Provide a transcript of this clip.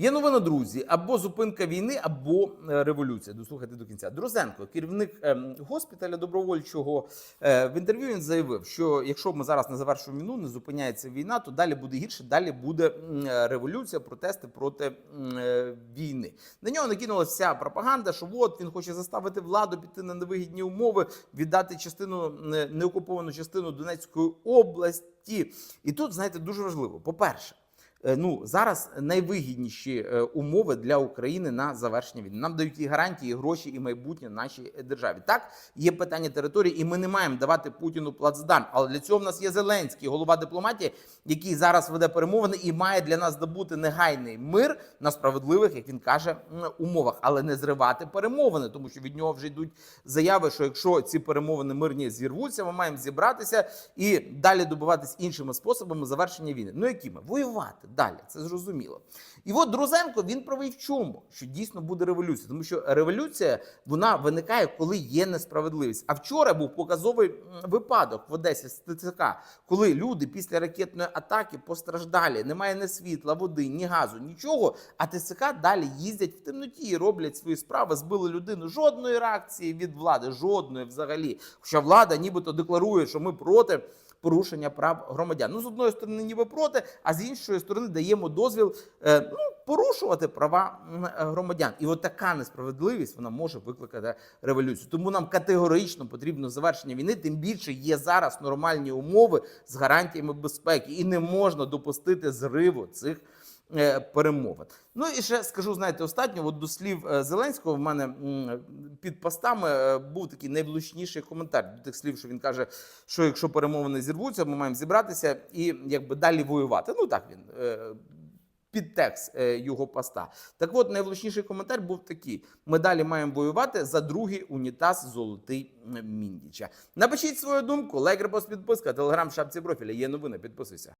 Є новина, друзі, або зупинка війни, або е, революція. Дослухайте до кінця. Друзенко, керівник ем, госпіталя добровольчого, е, в інтерв'ю він заявив, що якщо ми зараз не завершуємо війну, не зупиняється війна, то далі буде гірше, далі буде е, революція, протести проти війни. На нього накинулася вся пропаганда, що от він хоче заставити владу піти на невигідні умови, віддати частину неокуповану частину Донецької області. І тут, знаєте, дуже важливо. По-перше. Е, Ну зараз найвигідніші е, умови для України на завершення війни. Нам дають і гарантії, і гроші, і майбутнє нашій е, державі. Так є питання території, і ми не маємо давати Путіну плацдарм. Але для цього в нас є Зеленський, голова дипломатії, який зараз веде перемовини і має для нас здобути негайний мир на справедливих, як він каже, умовах, але не зривати перемовини, тому що від нього вже йдуть заяви, що якщо ці перемовини мирні зірвуться, ми маємо зібратися і далі добиватись іншими способами завершення війни. Ну якими воювати далі, це зрозуміло. І от Друзенко він правий чому? Що дійсно буде революція, тому що революція вона виникає, коли є несправедливість. А вчора був показовий випадок в Одесі з ТЦК, коли люди після ракетної атаки постраждалі, немає ні світла, води, ні газу, нічого. А ТЦК далі їздять в темноті і роблять свої справи. Збили людину. Жодної реакції від влади, жодної взагалі. Хоча влада нібито декларує, що ми проти. Порушення прав громадян. Ну, з одної сторони, ніби проти, а з іншої сторони даємо дозвіл е, ну, порушувати права е, громадян. І от така несправедливість вона може викликати революцію. Тому нам категорично потрібно завершення війни. Тим більше є зараз нормальні умови з гарантіями безпеки, і не можна допустити зриву цих. Е, Перемовин. Ну і ще скажу, знаєте, останнє, от до слів е, Зеленського, в мене під постами е, був такий найвлучніший коментар до тих слів, що він каже, що якщо перемовини зірвуться, ми маємо зібратися і якби далі воювати. Ну так він е, підтекст його поста. Так от найвлучніший коментар був такий: ми далі маємо воювати за другий унітаз золотий Міндіча. Напишіть свою думку, лайк, репост, підписка, телеграм, шапці профіля. Є новини, підписуйся.